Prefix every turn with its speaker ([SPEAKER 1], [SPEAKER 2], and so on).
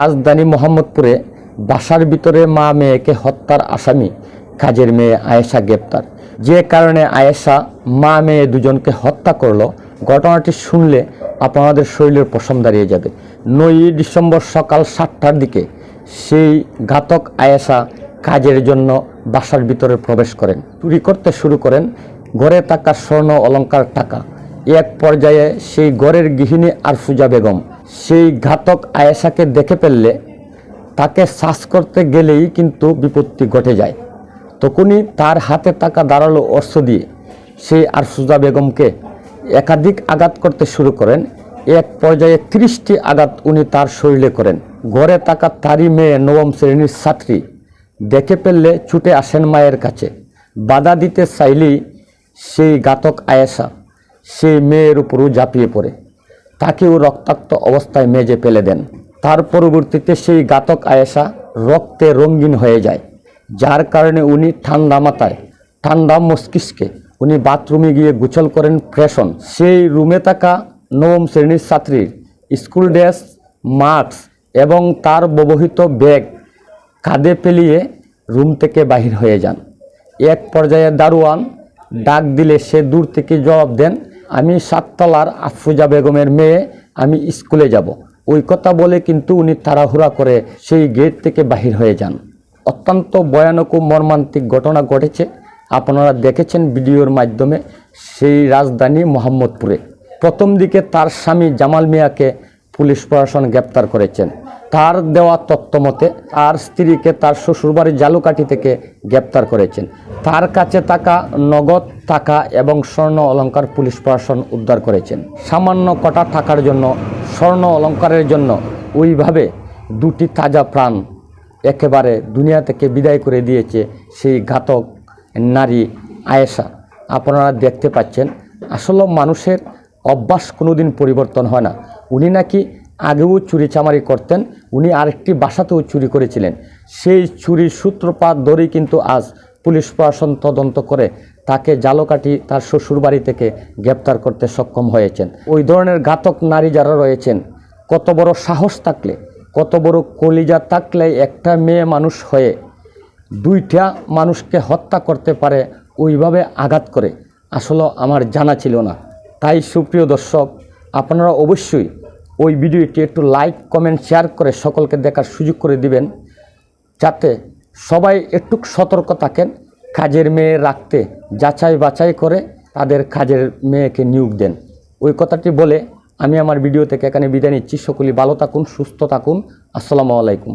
[SPEAKER 1] রাজধানী মোহাম্মদপুরে বাসার ভিতরে মা মেয়েকে হত্যার আসামি, কাজের মেয়ে আয়েশা গ্রেপ্তার। যে কারণে আয়েশা মা মেয়ে দুজনকে হত্যা করল, ঘটনাটি শুনলে আপনাদের শরীরের পশম দাঁড়িয়ে যাবে। নয়ই ডিসেম্বর সকাল সাতটার দিকে সেই ঘাতক আয়েশা কাজের জন্য বাসার ভিতরে প্রবেশ করেন। চুরি করতে শুরু করেন, ঘরে থাকা স্বর্ণ অলংকার টাকা। এক পর্যায়ে সেই ঘরের গৃহিণী আরফুজা বেগম সেই ঘাতক আয়েশাকে দেখে ফেললে তাকে শ্বাস করতে গেলেই কিন্তু বিপত্তি ঘটে যায়। তখনই তার হাতে থাকা দাঁড়াল অস্ত্র দিয়ে সেই আরফুজা বেগমকে একাধিক আঘাত করতে শুরু করেন। এক পর্যায়ে ত্রিশটি আঘাত উনি তার শরীরে করেন। ঘরে থাকা তারই মেয়ে নবম শ্রেণির ছাত্রী দেখে ফেললে ছুটে আসেন মায়ের কাছে। বাধা দিতে চাইলেই সেই ঘাতক আয়েশা সেই মেয়ের উপরও ঝাঁপিয়ে পড়ে। তাকেও রক্তাক্ত অবস্থায় মেজে ফেলে দেন। তার পরবর্তীতে সেই ঘাতক আয়েশা রক্তে রঙিন হয়ে যায়, যার কারণে উনি ঠান্ডা মাথায়, ঠান্ডা মস্তিষ্কে উনি বাথরুমে গিয়ে গুছল করেন ফ্রেশন। সেই রুমে থাকা নবম শ্রেণির ছাত্রীর স্কুল ড্রেস, মাস্ক এবং তার ব্যবহৃত ব্যাগ কাঁধে পেলিয়ে রুম থেকে বাহির হয়ে যান। এক পর্যায়ে দারোয়ান ডাক দিলে সে দূর থেকে জবাব দেন আমি সাততলার আফরুজা বেগমের মেয়ে, আমি স্কুলে যাব। ওই কথা বলে কিন্তু উনি তাড়াহুড়া করে সেই গেট থেকে বাহির হয়ে যান। অত্যন্ত ভয়ানক ও মর্মান্তিক ঘটনা ঘটেছে। আপনারা দেখেছেন ভিডিওর মাধ্যমে সেই রাজধানী মোহাম্মদপুরে। প্রথম দিকে তার স্বামী জামাল মিয়াকে পুলিশ প্রশাসন গ্রেপ্তার করেছেন। তার দেওয়া তথ্য মতে, তার স্ত্রীকে তার শ্বশুরবাড়ির জালুকাঠি থেকে গ্রেপ্তার করেছেন। তার কাছে থাকা নগদ টাকা এবং স্বর্ণ অলংকার পুলিশ প্রশাসন উদ্ধার করেছেন। সামান্য কটা টাকার জন্য, স্বর্ণ অলংকারের জন্য ওইভাবে দুটি তাজা প্রাণ একেবারে দুনিয়া থেকে বিদায় করে দিয়েছে সেই ঘাতক নারী আয়েশা। আপনারা দেখতে পাচ্ছেন, আসলে মানুষের অভ্যাস কোনোদিন পরিবর্তন হয় না। উনি নাকি আগেও চুরি চামারি করতেন, উনি আরেকটি বাসাতেও চুরি করেছিলেন। সেই চুরির সূত্রপাত ধরেই কিন্তু আজ পুলিশ প্রশাসন তদন্ত করে তাকে জালকাঠি তার শ্বশুরবাড়ি থেকে গ্রেপ্তার করতে সক্ষম হয়েছেন। ওই ধরনের ঘাতক নারী যারা রয়েছেন, কত বড় সাহস থাকলে, কত বড় কলিজা থাকলে একটা মেয়ে মানুষ হয়ে দুইটা মানুষকে হত্যা করতে পারে, ওইভাবে আঘাত করে। আসলে আমার জানা ছিল না। তাই সুপ্রিয় দর্শক, আপনারা অবশ্যই ওই ভিডিওটি একটু লাইক, কমেন্ট, শেয়ার করে সকলকে দেখার সুযোগ করে দিবেন, যাতে সবাই একটু সতর্ক থাকেন, কাজের মেয়ে রাখতে যাচাই বাছাই করে তাদের কাজের মেয়েকে নিয়োগ দেন। ওই কথাটি বলে আমি আমার ভিডিও থেকে এখানে বিদায় নিচ্ছি। সকলেই ভালো থাকুন, সুস্থ থাকুন। আসসালামু আলাইকুম।